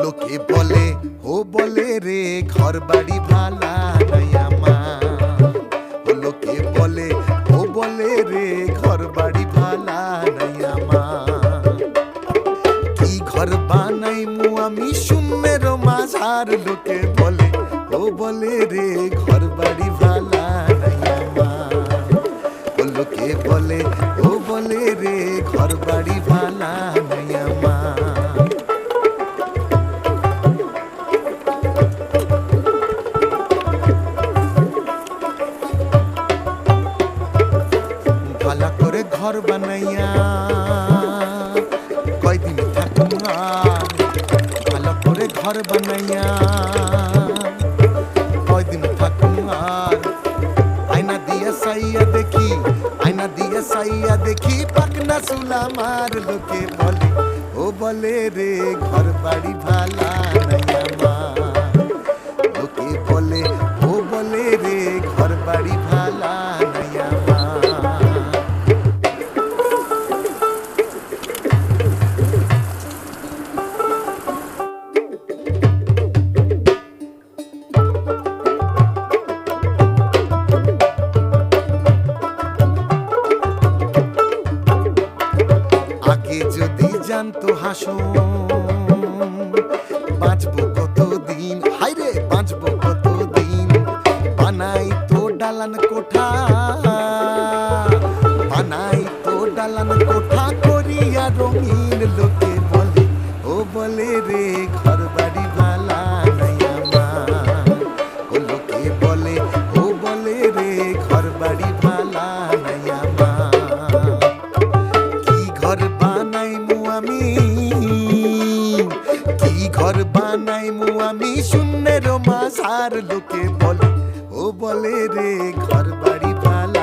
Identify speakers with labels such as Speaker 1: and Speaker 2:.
Speaker 1: লোকে বলে, ও বলে রে ঘর বাড়ি ভালা নাই আমার। লোকে বলে, ও বলে রে ঘর বাড়ি ভালা নাই আমার। কি ঘর বানাই মু আমি শূন্যের মাঝার? লোকে বলে, ও বলে রে ঘর বাড়ি ভালা নাই আমার। লোকে বলে, ও বলে রে ঘর বাড়ি ভালা নাই আমার। ঘর বানাইয়া। কয়দিন থাকুন ভালো করে ঘর বানাইয়া। কয়দিন থাকুন আয়না দিয়ে সাইয়া দেখি, আয়না দিয়ে সাইয়া দেখি, পাকনা সুলা মার লোকে বলে, ও বলে রে ঘর বাড়ি ভালা নাই আমার। লোকে বলে জানতো হাসো বাঁচবো কতদিন? হাইরে বাঁচবো কতদিন? বানাই তো ডালান কোঠা। বানাই তো ডালান কোঠা করিয়া রঙিন লোকে বলে, ও বলে রে ঘর ঘর বানাই মু আমি শূন্যের মাঝার লোকে বলে। ও বলে রে ঘর বাড়ি পালা।